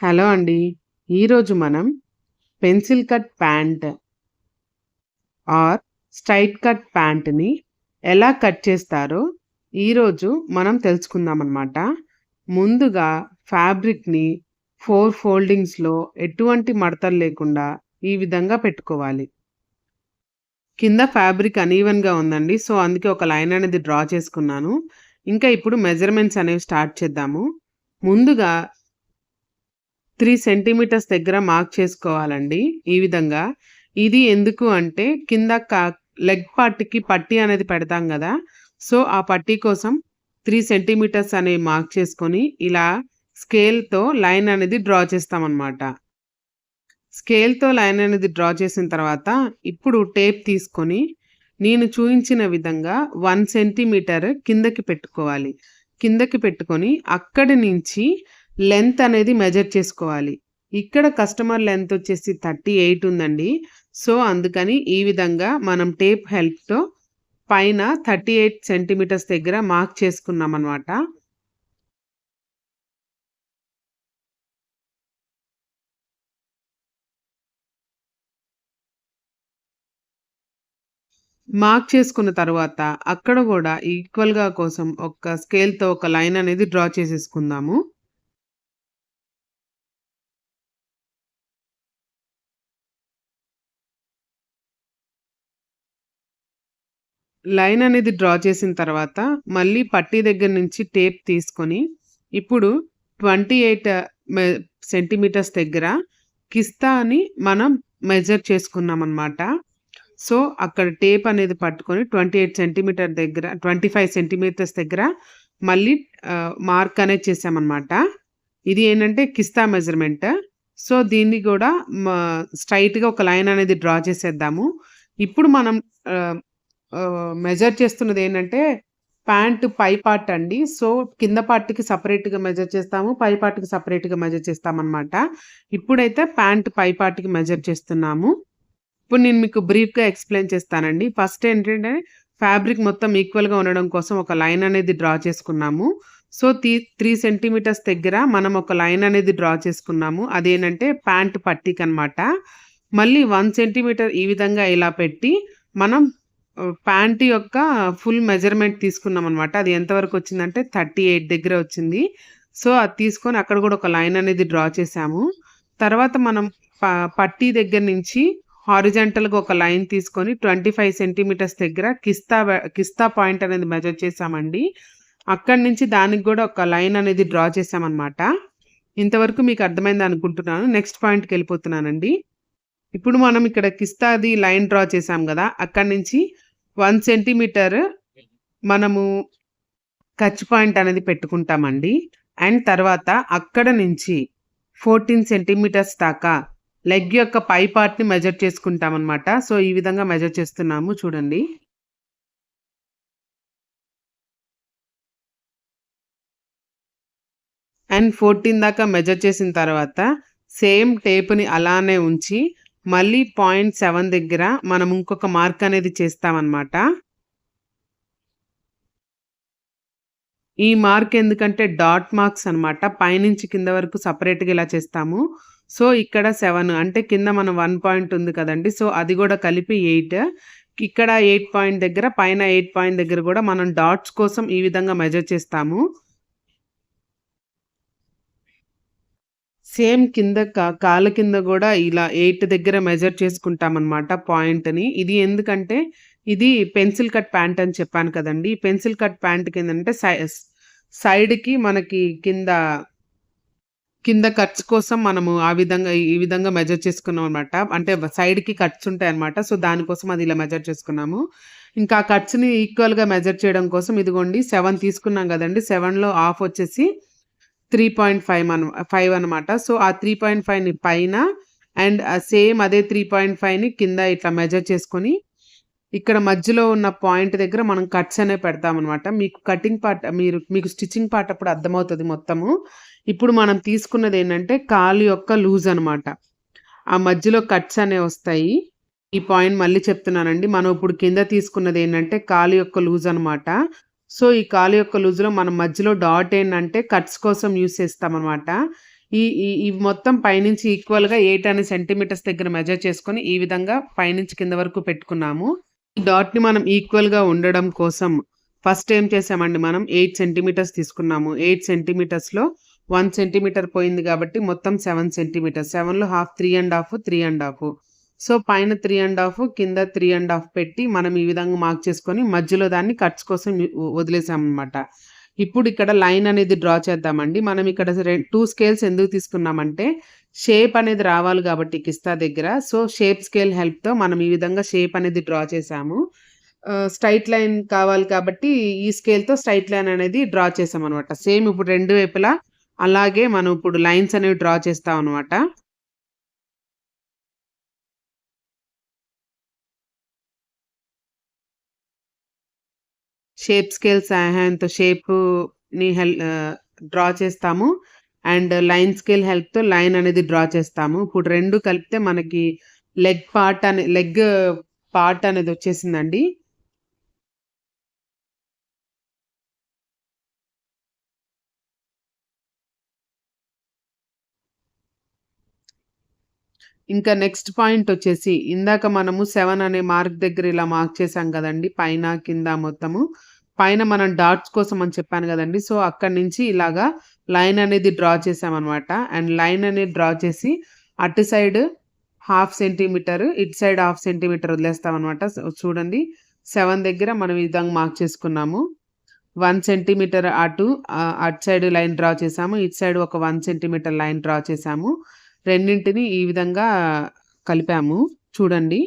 Hello అండి. ఈరోజు మనం pencil cut pant or straight cut ప్యాంట్‌ని ఎలా కట్ చేస్తారో ఈరోజు మనం తెలుసుకుందామనమాట. ముందుగా ఫ్యాబ్రిక్‌ని ఫోర్ ఫోల్డింగ్స్‌లో ఎటువంటి మడతలు లేకుండా ఈ విధంగా పెట్టుకోవాలి. కింద ఫ్యాబ్రిక్ అనీవెన్‌గా ఉందండి. సో, అందుకే ఒక లైన్ అనేది డ్రా చేసుకున్నాను. ఇంకా ఇప్పుడు మెజర్‌మెంట్స్ అనేవి స్టార్ట్ చేద్దాము. ముందుగా త్రీ సెంటీమీటర్స్ దగ్గర మార్క్ చేసుకోవాలండి. ఈ విధంగా. ఇది ఎందుకు అంటే కింద లెగ్ పార్ట్‌కి పట్టీ అనేది పెడతాం కదా సో, ఆ పట్టీ కోసం త్రీ సెంటీమీటర్స్ అనేవి మార్క్ చేసుకొని ఇలా స్కేల్‌తో లైన్ అనేది డ్రా చేస్తామనమాట. స్కేల్‌తో లైన్ అనేది డ్రా చేసిన తర్వాత ఇప్పుడు టేప్ తీసుకొని నేను చూపించిన విధంగా వన్ సెంటీమీటర్ కిందకి పెట్టుకోవాలి. కిందకి పెట్టుకొని అక్కడి నుంచి లెంత్ అనేది మెజర్ చేసుకోవాలి. ఇక్కడ కస్టమర్ లెంత్ వచ్చేసి 38 ఉందండి. సో, అందుకని ఈ విధంగా మనం టేప్ హెల్ప్‌తో పైన 38 సెంటీమీటర్స్ దగ్గర మార్క్ చేసుకున్నామనమాట. మార్క్ చేసుకున్న తర్వాత అక్కడ కూడా ఈక్వల్‌గా కోసం ఒక స్కేల్‌తో ఒక లైన్ అనేది డ్రా చేసేసుకుందాము. లైన్ అనేది డ్రా చేసిన తర్వాత మళ్ళీ పట్టీ దగ్గర నుంచి టేప్ తీసుకొని ఇప్పుడు 28 మె సెంటీమీటర్స్ దగ్గర కిస్తా అని మనం మెజర్ చేసుకున్నామనమాట. సో, అక్కడ టేప్ అనేది పట్టుకొని 28 సెంటీమీటర్ దగ్గర 25 సెంటీమీటర్స్ దగ్గర మళ్ళీ మార్క్ అనేది చేసామన్నమాట ఇది ఏంటంటే కిస్తా మెజర్‌మెంట్. సో, దీన్ని కూడా స్ట్రైట్గా ఒక లైన్ అనేది డ్రా చేసేద్దాము. ఇప్పుడు మనం మెజర్ చేస్తున్నది ఏంటంటే ప్యాంట్ పై పార్ట్ అండి. సో, కింద పార్ట్‌కి సపరేట్గా మెజర్ చేస్తాము. పై పార్ట్‌కి సపరేట్గా మెజర్ చేస్తామన్నమాట ఇప్పుడైతే ప్యాంట్ పై పార్ట్‌కి మెజర్ చేస్తున్నాము. ఇప్పుడు నేను మీకు బ్రీఫ్‌గా ఎక్స్‌ప్లెయిన్ చేస్తానండి. ఫస్ట్ ఏంటంటే ఫ్యాబ్రిక్ మొత్తం ఈక్వల్‌గా ఉండడం కోసం ఒక లైన్ అనేది డ్రా చేసుకున్నాము. సో, త్రీ త్రీ సెంటీమీటర్స్ దగ్గర మనం ఒక లైన్ అనేది డ్రా చేసుకున్నాము. అదేంటంటే ప్యాంట్ పట్టీకనమాట. మళ్ళీ వన్ సెంటీమీటర్ ఈ విధంగా ఇలా పెట్టి మనం ప్యాంట్ యొక్క ఫుల్ మెజర్‌మెంట్ తీసుకున్నాం అనమాట అది ఎంతవరకు వచ్చిందంటే 38 దగ్గర వచ్చింది. సో, అది తీసుకొని అక్కడ కూడా ఒక లైన్ అనేది డ్రా చేసాము తర్వాత మనం ప పట్టీ దగ్గర నుంచి హారిజెంటల్గా ఒక లైన్ తీసుకొని 25 సెంటీమీటర్స్ దగ్గర కిస్తా కిస్తా పాయింట్ అనేది మెజర్ చేసామండి అక్కడి నుంచి దానికి కూడా ఒక లైన్ అనేది డ్రా చేసామన్నమాట ఇంతవరకు మీకు అర్థమైంది అనుకుంటున్నాను. నెక్స్ట్ పాయింట్కి వెళ్ళిపోతున్నానండి. ఇప్పుడు మనం ఇక్కడ కిస్తాది లైన్ డ్రా చేసాం కదా అక్కడి నుంచి వన్ సెంటీమీటర్ మనము ఖర్చు పాయింట్ అనేది పెట్టుకుంటామండి. అండ్ తర్వాత అక్కడ నుంచి 14 సెంటీమీటర్స్ దాకా లెగ్ యొక్క పై పార్ట్‌ని మెజర్ చేసుకుంటామన్నమాట సో, ఈ విధంగా మెజర్ చేస్తున్నాము చూడండి. అండ్ 14 దాకా మెజర్ చేసిన తర్వాత సేమ్ టేప్‌ని అలానే ఉంచి మళ్ళీ పాయింట్ సెవెన్ దగ్గర మనం ఇంకొక మార్క్ అనేది చేస్తామన్నమాట ఈ మార్క్ ఎందుకంటే డాట్ మార్క్స్ అనమాట. పైనుంచి కింద వరకు సపరేట్గా ఇలా చేస్తాము. సో, ఇక్కడ సెవెన్ అంటే కింద మనం వన్ పాయింట్ ఉంది కదండి సో, అది కూడా కలిపి ఎయిట్ ఇక్కడ ఎయిట్ పాయింట్ దగ్గర పైన ఎయిట్ పాయింట్ దగ్గర కూడా మనం డాట్స్ కోసం ఈ విధంగా మెజర్ చేస్తాము. సేమ్ కింద క కాళ్ళ కింద కూడా ఇలా ఎయిట్ దగ్గర మెజర్ చేసుకుంటామన్నమాట పాయింట్‌ని. ఇది ఎందుకంటే ఇది పెన్సిల్ కట్ ప్యాంట్ అని చెప్పాను కదండి పెన్సిల్ కట్ ప్యాంట్ ప్యాంట్‌కేందంటే సై సైడ్‌కి మనకి కింద కింద కట్స్ కోసం మనము ఆ విధంగా ఈ విధంగా మెజర్ చేసుకున్నాం అనమాట అంటే సైడ్‌కి కట్స్ ఉంటాయి అనమాట సో, దానికోసం అది ఇలా మెజర్ చేసుకున్నాము. ఇంకా ఆ కట్స్‌ని ఈక్వల్‌గా మెజర్ చేయడం కోసం ఇదిగోండి సెవెన్ తీసుకున్నాం కదండి సెవెన్లో హాఫ్ వచ్చేసి త్రీ పాయింట్ ఫైవ్ అన ఫైవ్ అనమాట. సో, ఆ 3.5ని పైన అండ్ సేమ్ అదే 3.5ని కింద ఇట్లా మెజర్ చేసుకొని ఇక్కడ మధ్యలో ఉన్న పాయింట్ దగ్గర మనం కట్స్ అనేవి పెడతామన్నమాట మీకు కటింగ్ పార్ట్ మీరు మీకు స్టిచ్చింగ్ పార్ట్ అప్పుడు అర్థమవుతుంది మొత్తము. ఇప్పుడు మనం తీసుకున్నది ఏంటంటే కాలు యొక్క లూజ్ అనమాట. ఆ మధ్యలో కట్స్ అనేవి వస్తాయి. ఈ పాయింట్ మళ్ళీ చెప్తున్నానండి. మనం ఇప్పుడు కింద తీసుకున్నది ఏంటంటే కాలు యొక్క లూజ్ అనమాట. సో, ఈ కాలు యొక్క లూజ్‌లో మనం మధ్యలో డాట్ ఏంటంటే కట్స్ కోసం యూస్ చేస్తామన్నమాట ఈ ఈ మొత్తం పైనుంచి ఈక్వల్‌గా ఎయిట్ అనే సెంటీమీటర్స్ దగ్గర మెజర్ చేసుకొని, ఈ విధంగా పైనుంచి కింద వరకు పెట్టుకున్నాము. ఈ డాట్‌ని మనం ఈక్వల్‌గా ఉండడం కోసం ఫస్ట్ ఏం చేసామండి మనం ఎయిట్ సెంటీమీటర్స్ తీసుకున్నాము. ఎయిట్ సెంటీమీటర్స్‌లో వన్ సెంటీమీటర్ పోయింది కాబట్టి మొత్తం సెవెన్ సెంటీమీటర్స్. సెవెన్లో half three and half, three and half. So, పైన త్రీ అండ్ హాఫ్, కింద త్రీ అండ్ హాఫ్ పెట్టి మనం ఈ విధంగా మార్క్ చేసుకొని మధ్యలో దాన్ని కట్స్ కోసం వదిలేసామన్నమాట వదిలేసామనమాట. ఇప్పుడు ఇక్కడ లైన్ అనేది డ్రా చేద్దామండి. మనం ఇక్కడ రె 2 స్కేల్స్ ఎందుకు తీసుకున్నామంటే, షేప్ అనేది రావాలి కాబట్టి కిస్తా దగ్గర. సో, షేప్ స్కేల్ హెల్ప్‌తో మనం ఈ విధంగా షేప్ అనేది డ్రా చేసాము. స్ట్రైట్ లైన్ కావాలి కాబట్టి ఈ స్కేల్‌తో స్ట్రైట్ లైన్ అనేది డ్రా చేసామనమాట. సేమ్ ఇప్పుడు రెండు వైపులా అలాగే మనం ఇప్పుడు లైన్స్ అనేవి డ్రా చేస్తాం అనమాట షేప్ స్కేల్ సహాయంతో షేప్ని హెల్ డ్రా చేస్తాము. అండ్ లైన్ స్కేల్ హెల్ప్‌తో లైన్ అనేది డ్రా చేస్తాము. ఇప్పుడు రెండు కలిపితే మనకి లెగ్ పార్ట్ అనే లెగ్ పార్ట్ అనేది వచ్చేసిందండి. ఇంకా నెక్స్ట్ పాయింట్ వచ్చేసి ఇందాక మనము సెవెన్ అనే మార్క్ దగ్గర ఇలా మార్క్ చేసాం కదండీ! పైన, కింద మొత్తము. పైన మనం డాట్స్ కోసం అని చెప్పాను కదండీ! సో, అక్కడి నుంచి ఇలాగా లైన్ అనేది డ్రా చేసామనమాట. అండ్ లైన్ అనేది డ్రా చేసి అటు సైడ్ హాఫ్ సెంటీమీటర్, ఇటు సైడ్ హాఫ్ సెంటీమీటర్ వదిలేస్తామన్నమాట సో, చూడండి సెవెన్ దగ్గర మనం ఈ విధంగా మార్క్ చేసుకున్నాము. వన్ సెంటీమీటర్ అటు అటు సైడ్ లైన్ డ్రా చేసాము. ఇటు సైడ్ ఒక వన్ సెంటీమీటర్ లైన్ డ్రా చేసాము. రెండింటిని ఈ విధంగా కలిపాము. చూడండి.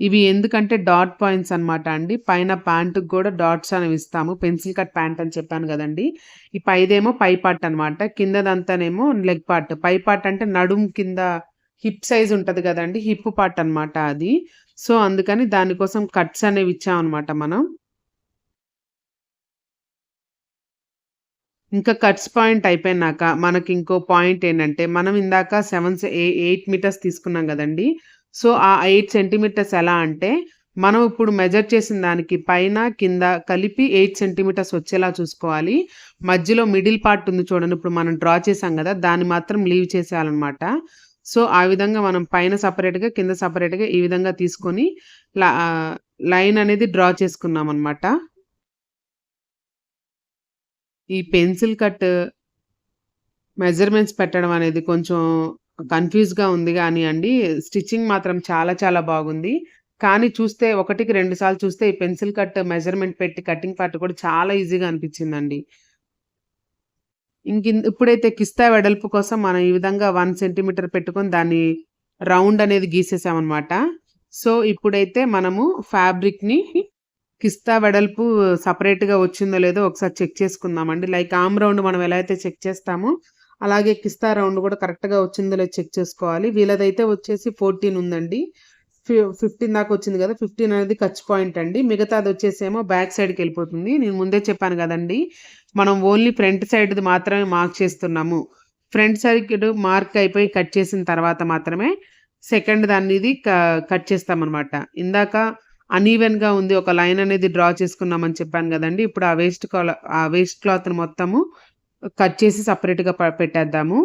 ఇవి ఎందుకంటే డాట్ పాయింట్స్ అనమాట అండి. పైన ప్యాంట్‌కి కూడా డాట్స్ అనేవి ఇస్తాము. పెన్సిల్ కట్ ప్యాంట్ అని చెప్పాను కదండి ఈ పైదేమో పై పార్ట్ అనమాట. కిందదంతానేమో లెగ్ పార్ట్. పై పార్ట్ అంటే నడుం కింద హిప్ సైజ్ ఉంటుంది కదండి హిప్ పార్ట్ అనమాట అది. సో, అందుకని దానికోసం కట్స్ అనేవి ఇచ్చామన్నమాట మనం. ఇంకా కట్స్ పాయింట్ అయిపోయినాక మనకి ఇంకో పాయింట్ ఏంటంటే, మనం ఇందాక సెవెన్ ఎయిట్ మీటర్స్ తీసుకున్నాం కదండి సో, ఆ ఎయిట్ సెంటీమీటర్స్ ఎలా అంటే, మనం ఇప్పుడు మెజర్ చేసిన దానికి పైన, కింద కలిపి ఎయిట్ సెంటీమీటర్స్ వచ్చేలా చూసుకోవాలి. మధ్యలో మిడిల్ పార్ట్ ఉంది చూడండి. ఇప్పుడు మనం డ్రా చేసాం కదా దాన్ని మాత్రం లీవ్ చేసేయాలనమాట. సో, ఆ విధంగా మనం పైన సపరేట్గా కింద సెపరేట్‌గా ఈ విధంగా తీసుకొని లైన్ అనేది డ్రా చేసుకున్నాం అనమాట ఈ పెన్సిల్ కట్ మెజర్‌మెంట్స్ పెట్టడం అనేది కొంచెం కన్‌ఫ్యూజ్‌గా ఉంది కానీ అండి స్టిచ్చింగ్ మాత్రం చాలా చాలా బాగుంది. కానీ చూస్తే ఒకటికి రెండు సార్లు చూస్తే ఈ పెన్సిల్ కట్ మెజర్‌మెంట్ పెట్టి కటింగ్ పార్ట్ కూడా చాలా ఈజీగా అనిపించిందండి. ఇంక ఇప్పుడైతే కిస్తా వెడల్పు కోసం మనం ఈ విధంగా వన్ సెంటీమీటర్ పెట్టుకొని దాన్ని రౌండ్ అనేది గీసేసామన్నమాట సో, ఇప్పుడైతే మనము ఫ్యాబ్రిక్‌ని కిస్తా వెడల్పు సపరేట్గా వచ్చిందో లేదో ఒకసారి చెక్ చేసుకుందామండి. లైక్ ఆమ్ రౌండ్ మనం ఎలా అయితే చెక్ చేస్తామో, అలాగే కిస్తా రౌండ్ కూడా కరెక్ట్‌గా వచ్చిందో లేదో చెక్ చేసుకోవాలి. వీళ్ళదైతే వచ్చేసి 14 ఉందండి. ఫిఫ్టీన్ దాకా వచ్చింది కదా ఫిఫ్టీన్ అనేది ఖర్చు పాయింట్ అండి. మిగతాది వచ్చేసేమో బ్యాక్ సైడ్కి వెళ్ళిపోతుంది నేను ముందే చెప్పాను కదండి మనం ఓన్లీ ఫ్రంట్ సైడ్‌ది మాత్రమే మార్క్ చేస్తున్నాము. ఫ్రంట్ సైడ్ మార్క్ అయిపోయి కట్ చేసిన తర్వాత మాత్రమే సెకండ్ దాన్నిది క కట్ చేస్తామనమాట. ఇందాక అన్‌ఈవెన్‌గా ఉంది. ఒక లైన్ అనేది డ్రా చేసుకున్నామని చెప్పాను కదండి ఇప్పుడు ఆ వేస్ట్ కాల ఆ వేస్ట్ క్లాత్‌ని మొత్తము కట్ చేసి సపరేట్గా పెట్టేద్దాము.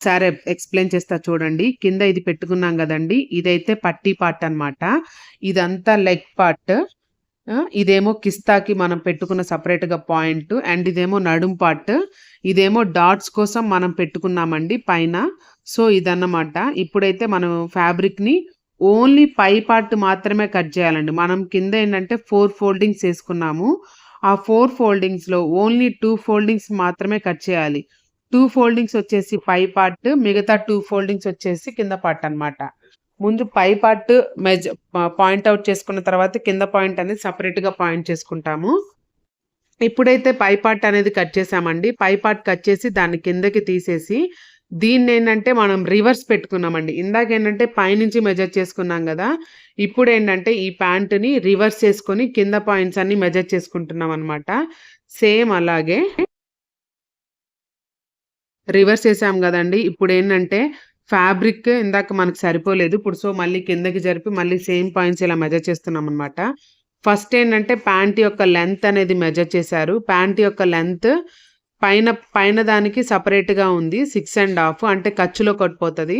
సరే ఎక్స్‌ప్లెయిన్ చేస్తా చూడండి. కింద ఇది పెట్టుకున్నాం కదండి ఇదైతే పట్టీ పార్ట్ అనమాట. ఇదంతా లెగ్ పార్ట్. ఇదేమో కిస్తాకి మనం పెట్టుకున్న సపరేట్గా పాయింట్. అండ్ ఇదేమో నడుం పార్ట్. ఇదేమో డాట్స్ కోసం మనం పెట్టుకున్నామండి పైన. సో, ఇదన్నమాట. ఇప్పుడైతే మనం ఫ్యాబ్రిక్‌ని ఓన్లీ పై పార్ట్ మాత్రమే కట్ చేయాలండి. మనం కింద ఏంటంటే ఫోర్ ఫోల్డింగ్స్ వేసుకున్నాము ఆ ఫోర్ ఫోల్డింగ్స్‌లో ఓన్లీ టూ ఫోల్డింగ్స్ మాత్రమే కట్ చేయాలి. టూ ఫోల్డింగ్స్ వచ్చేసి పై పార్ట్. మిగతా టూ ఫోల్డింగ్స్ వచ్చేసి కింద పార్ట్ అనమాట. ముందు పై పార్ట్ మెజ పాయింట్ అవుట్ చేసుకున్న తర్వాత కింద పాయింట్ అనేది సపరేట్గా పాయింట్ చేసుకుంటాము. ఇప్పుడైతే పై పార్ట్ అనేది కట్ చేసామండి. పై పార్ట్ కట్ చేసి దాన్ని కిందకి తీసేసి, దీన్ని ఏంటంటే మనం రివర్స్ పెట్టుకున్నామండి. ఇందాక ఏంటంటే పైనుంచి మెజర్ చేసుకున్నాం కదా ఇప్పుడు ఏంటంటే ఈ ప్యాంట్‌ని రివర్స్ చేసుకొని కింద పాయింట్స్ అన్ని మెజర్ చేసుకుంటున్నాం అనమాట సేమ్ అలాగే రివర్స్ చేసాం ఇప్పుడు ఏంటంటే ఫ్యాబ్రిక్ ఇందాక మనకు సరిపోలేదు. ఇప్పుడు సో, మళ్ళీ కిందకి జరిపి మళ్ళీ సేమ్ పాయింట్స్ ఇలా మెజర్ చేస్తున్నాం అనమాట ఫస్ట్ ఏంటంటే ప్యాంట్ యొక్క లెంత్ అనేది మెజర్ చేశారు. ప్యాంట్ యొక్క లెంత్ పైన పైన దానికి సపరేట్‌గా ఉంది. సిక్స్ అండ్ హాఫ్ అంటే ఖర్చులో కొట్టిపోతుంది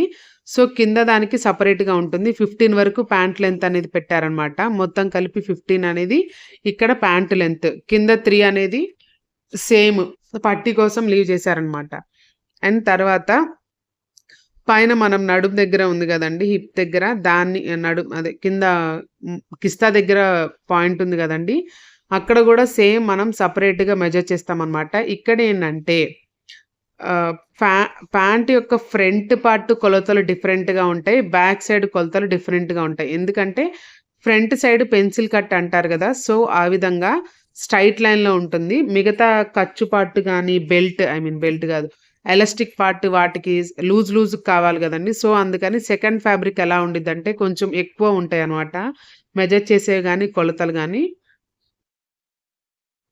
సో, కింద దానికి సపరేట్‌గా ఉంటుంది. 15 వరకు ప్యాంట్ లెంత్ అనేది పెట్టారనమాట. మొత్తం కలిపి 15 అనేది ఇక్కడ ప్యాంట్ లెంత్. కింద త్రీ అనేది సేమ్ పట్టీ కోసం లీవ్ చేశారనమాట. అండ్ తర్వాత పైన మనం నడుము దగ్గర ఉంది కదండి హిప్ దగ్గర దాన్ని నడుం అదే కింద కిస్తా దగ్గర పాయింట్ ఉంది కదండి అక్కడ కూడా సేమ్ మనం సపరేట్గా మెజర్ చేస్తామన్నమాట ఇక్కడేంటంటే ఏంటంటే ఫ్యా ప్యాంట్ యొక్క ఫ్రంట్ పార్ట్ కొలతలు డిఫరెంట్‌గా ఉంటాయి. బ్యాక్ సైడ్ కొలతలు డిఫరెంట్‌గా ఉంటాయి. ఎందుకంటే ఫ్రంట్ సైడ్ పెన్సిల్ కట్ అంటారు కదా సో, ఆ విధంగా స్ట్రైట్ లైన్‌లో ఉంటుంది. మిగతా ఖర్చు పార్ట్ కానీ బెల్ట్ ఐ మీన్ బెల్ట్ కాదు ఎలాస్టిక్ పార్ట్ వాటికి లూజ్ లూజ్ కావాలి కదండి సో, అందుకని సెకండ్ ఫ్యాబ్రిక్ ఎలా ఉండిద్దంటే కొంచెం ఎక్కువ ఉంటాయి అనమాట మెజర్ చేసేవి కానీ కొలతలు కానీ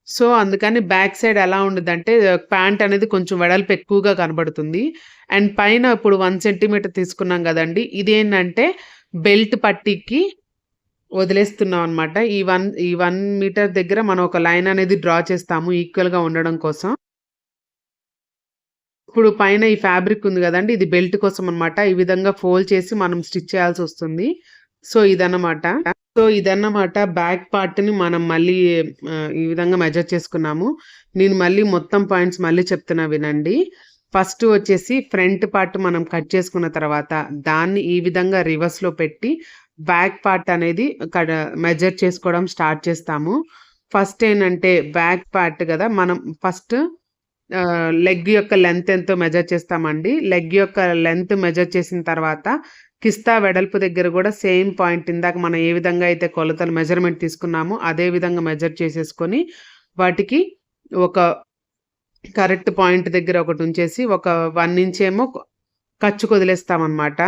సో, అందుకని బ్యాక్ సైడ్ ఎలా ఉండిద్దంటే ప్యాంట్ అనేది కొంచెం వెడల్పు ఎక్కువగా కనబడుతుంది. అండ్ పైన ఇప్పుడు వన్ సెంటీమీటర్ తీసుకున్నాం కదండి ఇదేంటంటే బెల్ట్ పట్టీకి వదిలేస్తున్నాం అనమాట. ఈ వన్ ఈ వన్ మీటర్ దగ్గర మనం ఒక లైన్ అనేది డ్రా చేస్తాము ఈక్వల్‌గా ఉండడం కోసం. ఇప్పుడు పైన ఈ ఫ్యాబ్రిక్ ఉంది కదండి ఇది బెల్ట్ కోసం అనమాట. ఈ విధంగా ఫోల్డ్ చేసి మనం స్టిచ్ చేయాల్సి వస్తుంది సో, ఇదన్నమాట. సో, ఇదన్నమాట బ్యాక్ పార్ట్‌ని మనం మళ్ళీ ఈ విధంగా మెజర్ చేసుకున్నాము. నేను మళ్ళీ మొత్తం పాయింట్స్ మళ్ళీ చెప్తున్నా వినండి. ఫస్ట్ వచ్చేసి ఫ్రంట్ పార్ట్ మనం కట్ చేసుకున్న తర్వాత దాన్ని ఈ విధంగా రివర్స్‌లో పెట్టి బ్యాక్ పార్ట్ అనేది కడ మెజర్ చేసుకోవడం స్టార్ట్ చేస్తాము. ఫస్ట్ ఏంటంటే బ్యాక్ పార్ట్ కదా మనం ఫస్ట్ లెగ్ యొక్క లెంత్ ఎంతో మెజర్ చేస్తామండి. లెగ్ యొక్క లెంత్ మెజర్ చేసిన తర్వాత కిస్తా వెడల్పు దగ్గర కూడా సేమ్ పాయింట్ ఇందాక మనం ఏ విధంగా అయితే కొలతలు మెజర్‌మెంట్ తీసుకున్నామో అదే విధంగా మెజర్ చేసేసుకొని వాటికి ఒక కరెక్ట్ పాయింట్ దగ్గర ఒకటి ఉంచేసి ఒక వన్ ఇంచ్ ఏమో ఖర్చు వదిలేస్తామనమాట.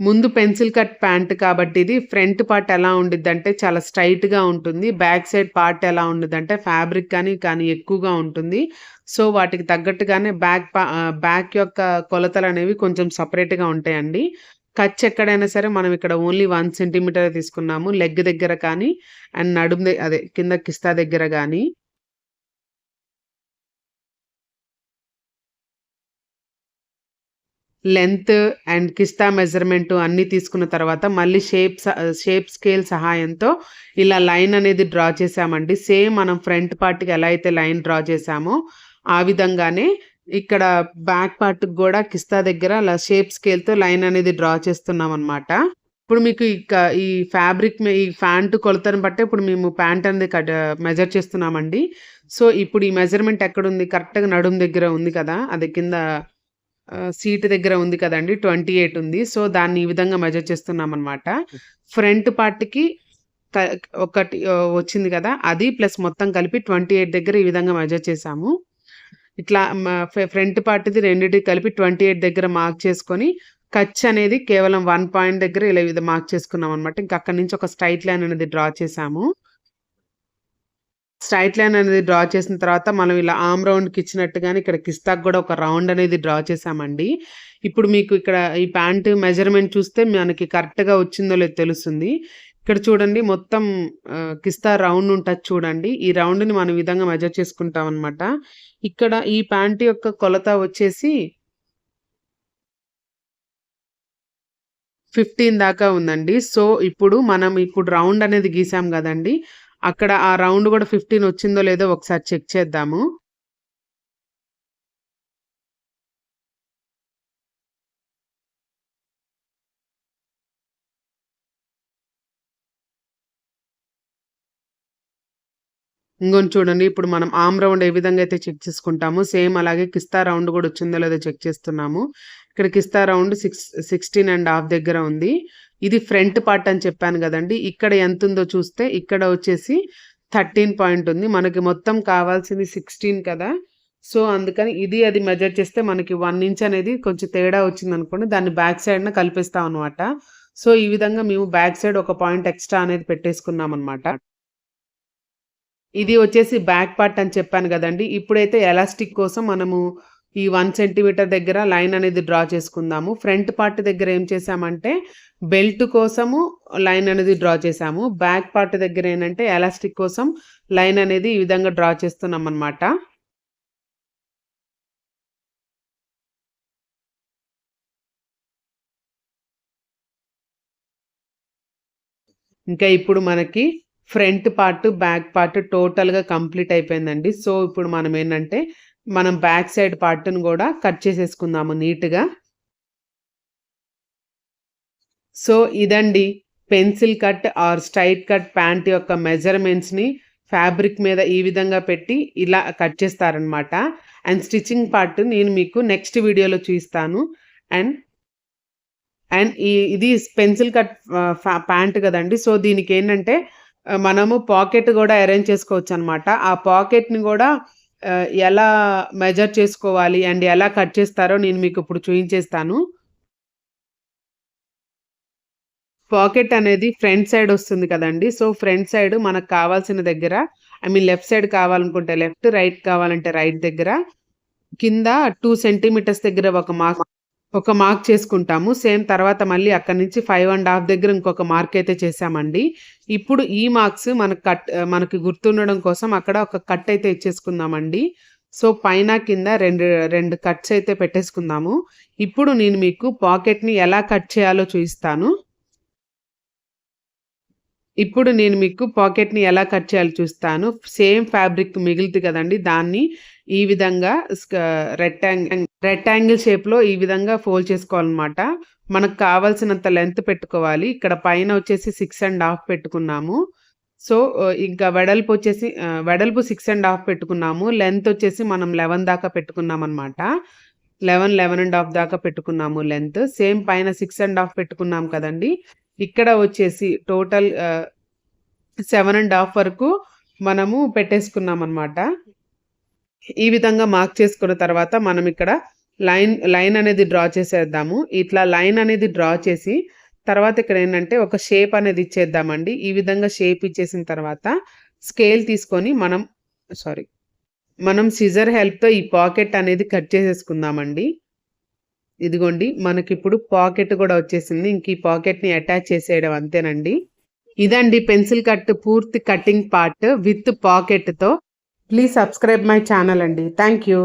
ముందు పెన్సిల్ కట్ ప్యాంట్ కాబట్టి ఇది ఫ్రంట్ పార్ట్ ఎలా ఉండిద్దంటే చాలా స్ట్రైట్గా ఉంటుంది. బ్యాక్ సైడ్ పార్ట్ ఎలా ఉండిద్దంటే ఫ్యాబ్రిక్ కానీ, కానీ ఎక్కువగా ఉంటుంది. సో, వాటికి తగ్గట్టుగానే బ్యాక్ బ్యాక్ యొక్క కొలతలనేవి కొంచెం సెపరేట్‌గా ఉంటాయండి. ఖర్చు ఎక్కడైనా సరే మనం ఇక్కడ ఓన్లీ వన్ సెంటీమీటర్ తీసుకున్నాము. లెగ్ దగ్గర కానీ అండ్ నడుము అదే కింద కిస్తా దగ్గర కానీ లెంత్ అండ్ కిస్తా మెజర్‌మెంట్ అన్నీ తీసుకున్న తర్వాత మళ్ళీ షేప్ షేప్ స్కేల్ సహాయంతో ఇలా లైన్ అనేది డ్రా చేసామండి సేమ్ మనం ఫ్రంట్ పార్ట్‌కి ఎలా అయితే లైన్ డ్రా చేసామో ఆ విధంగానే ఇక్కడ బ్యాక్ పార్ట్‌కి కూడా కిస్తా దగ్గర అలా షేప్ స్కేల్‌తో లైన్ అనేది డ్రా చేస్తున్నాం అనమాట ఇప్పుడు మీకు ఇక ఈ ఫ్యాబ్రిక్ ఈ ప్యాంటు కొలతను బట్టే ఇప్పుడు మేము ప్యాంట్ అనేది కట్ మెజర్ చేస్తున్నామండి. సో, ఇప్పుడు ఈ మెజర్‌మెంట్ ఎక్కడుంది? కరెక్ట్‌గా నడుము దగ్గర ఉంది కదా! అది కింద సీట్ దగ్గర ఉంది కదండి ట్వంటీ ఎయిట్ ఉంది. సో, దాన్ని ఈ విధంగా మెజర్ చేస్తున్నామనమాట. ఫ్రంట్ పార్ట్‌కి ఒకటి వచ్చింది కదా! అది ప్లస్ మొత్తం కలిపి 28 దగ్గర ఈ విధంగా మెజర్ చేసాము ఇట్లా ఫ్రంట్ పార్ట్‌ది రెండింటికి కలిపి 28 దగ్గర మార్క్ చేసుకొని ఖర్చు అనేది కేవలం వన్ పాయింట్ దగ్గర ఇలా ఇది మార్క్ చేసుకున్నాం అనమాట ఇంకా అక్కడి నుంచి ఒక స్ట్రైట్ లైన్ అనేది డ్రా చేసాము స్ట్రైట్ లైన్ అనేది డ్రా చేసిన తర్వాత మనం ఇలా ఆమ్ రౌండ్‌కి ఇచ్చినట్టుగానే ఇక్కడ కిస్తాక్ కూడా ఒక రౌండ్ అనేది డ్రా చేసామండి ఇప్పుడు మీకు ఇక్కడ ఈ ప్యాంట్ మెజర్‌మెంట్ చూస్తే మనకి కరెక్ట్‌గా వచ్చిందో లేదో తెలుస్తుంది. ఇక్కడ చూడండి మొత్తం కిస్తా రౌండ్ ఉంటుంది చూడండి. ఈ రౌండ్‌ని మనం విధంగా మెజర్ చేసుకుంటాం అనమాట ఇక్కడ ఈ ప్యాంట్ యొక్క కొలత వచ్చేసి 15 దాకా ఉందండి. సో, ఇప్పుడు మనం ఇప్పుడు రౌండ్ అనేది గీసాం కదండి అక్కడ ఆ రౌండ్ కూడా ఫిఫ్టీన్ వచ్చిందో లేదో ఒకసారి చెక్ చేద్దాము. ఇంకొని చూడండి. ఇప్పుడు మనం ఆమ్ రౌండ్ ఏ విధంగా అయితే చెక్ చేసుకుంటామో సేమ్ అలాగే కిస్తా రౌండ్ కూడా వచ్చిందో లేదో చెక్ చేస్తున్నాము. ఇక్కడ కిస్తా రౌండ్ సిక్స్ 16 ½ దగ్గర ఉంది. ఇది ఫ్రంట్ పార్ట్ అని చెప్పాను కదండి ఇక్కడ ఎంత ఉందో చూస్తే ఇక్కడ వచ్చేసి 13 పాయింట్ ఉంది. మనకి మొత్తం కావాల్సింది 16 కదా! సో, అందుకని ఇది అది మెజర్ చేస్తే మనకి వన్ ఇంచ్ అనేది కొంచెం తేడా వచ్చింది అనుకోండి దాన్ని బ్యాక్ సైడ్‌న కలిపేస్తామనమాట. సో, ఈ విధంగా మేము బ్యాక్ సైడ్ ఒక పాయింట్ ఎక్స్‌ట్రా అనేది పెట్టేసుకున్నాం అనమాట ఇది వచ్చేసి బ్యాక్ పార్ట్ అని చెప్పాను కదండి. ఇప్పుడైతే ఎలాస్టిక్ కోసం మనము ఈ వన్ సెంటీమీటర్ దగ్గర లైన్ అనేది డ్రా చేసుకుందాము. ఫ్రంట్ పార్ట్ దగ్గర ఏం చేసామంటే బెల్ట్ కోసము లైన్ అనేది డ్రా చేసాము బ్యాక్ పార్ట్ దగ్గర ఏంటంటే ఎలాస్టిక్ కోసం లైన్ అనేది ఈ విధంగా డ్రా చేస్తున్నాం అనమాట ఇంకా ఇప్పుడు మనకి ఫ్రంట్ పార్ట్ బ్యాక్ పార్ట్ టోటల్గా కంప్లీట్ అయిపోయిందండి. సో ఇప్పుడు మనం ఏంటంటే మనం బ్యాక్ సైడ్ పార్ట్ను కూడా కట్ చేసేసుకుందాము నీట్గా. సో ఇదండి pencil cut or straight cut pant యొక్క మెజర్మెంట్స్ని ఫ్యాబ్రిక్ మీద ఈ విధంగా పెట్టి ఇలా కట్ చేస్తారనమాట అండ్ స్టిచ్చింగ్ పార్ట్ నేను మీకు నెక్స్ట్ వీడియోలో చూపిస్తాను. అండ్ అండ్ ఈ ఇది పెన్సిల్ కట్ ప్యాంట్ కదండి. సో దీనికి ఏంటంటే మనము పాకెట్ కూడా అరేంజ్ చేసుకోవచ్చు అనమాట ఆ పాకెట్ని కూడా ఎలా మెజర్ చేసుకోవాలి అండ్ ఎలా కట్ చేస్తారో నేను మీకు ఇప్పుడు చూపించేస్తాను పాకెట్ అనేది ఫ్రంట్ సైడ్ వస్తుంది కదండి. సో ఫ్రంట్ సైడ్ మనకు కావాల్సిన దగ్గర ఐ మీన్ లెఫ్ట్ సైడ్ కావాలనుకుంటే లెఫ్ట్ రైట్ కావాలంటే రైట్ దగ్గర కింద టూ సెంటీమీటర్స్ దగ్గర ఒక మార్క్ ఒక మార్క్ చేసుకుంటాము. సేమ్ తర్వాత మళ్ళీ అక్కడ నుంచి ఫైవ్ అండ్ హాఫ్ దగ్గర ఇంకొక మార్క్ అయితే చేసామండి ఇప్పుడు ఈ మార్క్స్ మనకు కట్ మనకి గుర్తుండడం కోసం అక్కడ ఒక కట్ అయితే ఇచ్చేసుకుందామండి. సో పైన కింద రెండు రెండు కట్స్ అయితే పెట్టేసుకుందాము. ఇప్పుడు నేను మీకు పాకెట్ని ఎలా కట్ చేయాలో చూపిస్తాను. ఇప్పుడు నేను మీకు పాకెట్ని ఎలా కట్ చేయాలో చూస్తాను సేమ్ ఫ్యాబ్రిక్ మిగులుతుంది కదండి. దాన్ని ఈ విధంగా రెక్టాంగిల్ రెక్టాంగిల్ షేప్లో ఈ విధంగా ఫోల్డ్ చేసుకోవాలన్నమాట. మనకు కావాల్సినంత లెంత్ పెట్టుకోవాలి. ఇక్కడ పైన వచ్చేసి సిక్స్ అండ్ హాఫ్ పెట్టుకున్నాము. సో ఇంకా వెడల్పు వచ్చేసి వెడల్పు సిక్స్ అండ్ హాఫ్ పెట్టుకున్నాము. లెంత్ వచ్చేసి మనం లెవెన్ దాకా పెట్టుకున్నాం అనమాట లెవెన్ లెవెన్ అండ్ హాఫ్ దాకా పెట్టుకున్నాము లెంత్ సేమ్ పైన సిక్స్ అండ్ హాఫ్ పెట్టుకున్నాం కదండి. ఇక్కడ వచ్చేసి టోటల్ సెవెన్ అండ్ హాఫ్ వరకు మనము పెట్టేసుకున్నాం అనమాట ఈ విధంగా మార్క్ చేసుకున్న తర్వాత మనం ఇక్కడ లైన్ లైన్ అనేది డ్రా చేసేద్దాము. ఇట్లా లైన్ అనేది డ్రా చేసి తర్వాత ఇక్కడ ఏంటంటే ఒక షేప్ అనేది ఇచ్చేద్దామండి. ఈ విధంగా షేప్ ఇచ్చేసిన తర్వాత స్కేల్ తీసుకొని మనం సారీ మనం సిజర్ హెల్ప్తో ఈ పాకెట్ అనేది కట్ చేసేసుకుందామండి. ఇదిగోండి మనకిప్పుడు పాకెట్ కూడా వచ్చేసింది. ఇంక ఈ పాకెట్ని అటాచ్ చేసేయడం అంతేనండి. ఇదండి పెన్సిల్ కట్ పూర్తి కటింగ్ పార్ట్ విత్ పాకెట్తో ప్లీజ్ సబ్స్క్రైబ్ మై ఛానల్ అండి. Thank you